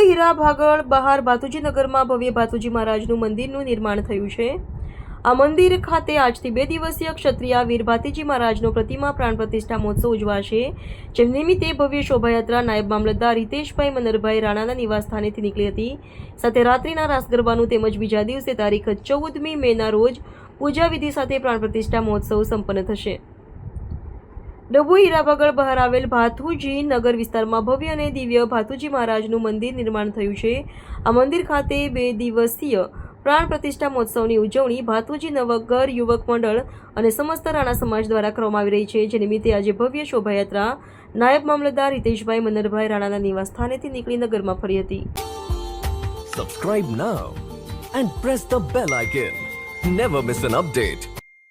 હીરા, ભાગળ બહાર ભાતુજી નગરમાં ભવ્ય ભાતુજી મહારાજનું મંદિરનું નિર્માણ થયું છે. આ મંદિર ખાતે આજથી બે દિવસીય ક્ષત્રિય વીર ભાતીજી મહારાજનો પ્રતિમા પ્રાણ પ્રતિષ્ઠા મહોત્સવ ઉજવાશે. જેમ નિમિત્તે ભવ્ય શોભાયાત્રા નાયબ મામલતદાર રીતેશભાઈ મનરભાઈ રાણાના નિવાસસ્થાનેથી નીકળી હતી. સાથે રાત્રિના રાસ ગરબાનું તેમજ બીજા દિવસે તારીખ ચૌદમી મેના રોજ પૂજા વિધિ સાથે પ્રાણ પ્રતિષ્ઠા મહોત્સવ સંપન્ન થશે. ડભોઈ હીરાબગળ બહાર આવેલ ભાથુજી નગર વિસ્તારમાં ભવ્ય અને દિવ્ય ભાથુજી મહારાજનું મંદિર નિર્માણ થયું છે. આ મંદિર ખાતે બે દિવસીય પ્રાણ પ્રતિષ્ઠા મહોત્સવની ઉજવણી ભાથુજી નવગર યુવક મંડળ અને સમસ્ત રાણા સમાજ દ્વારા કરવામાં આવી રહી છે. જે નિમિત્તે આજે ભવ્ય શોભાયાત્રા નાયબ મામલતદાર હિતેશભાઈ મનરભાઈ રાણાના નિવાસસ્થાનેથી નીકળી નગરમાં ફરી હતી. Subscribe now and press the bell icon never miss an update.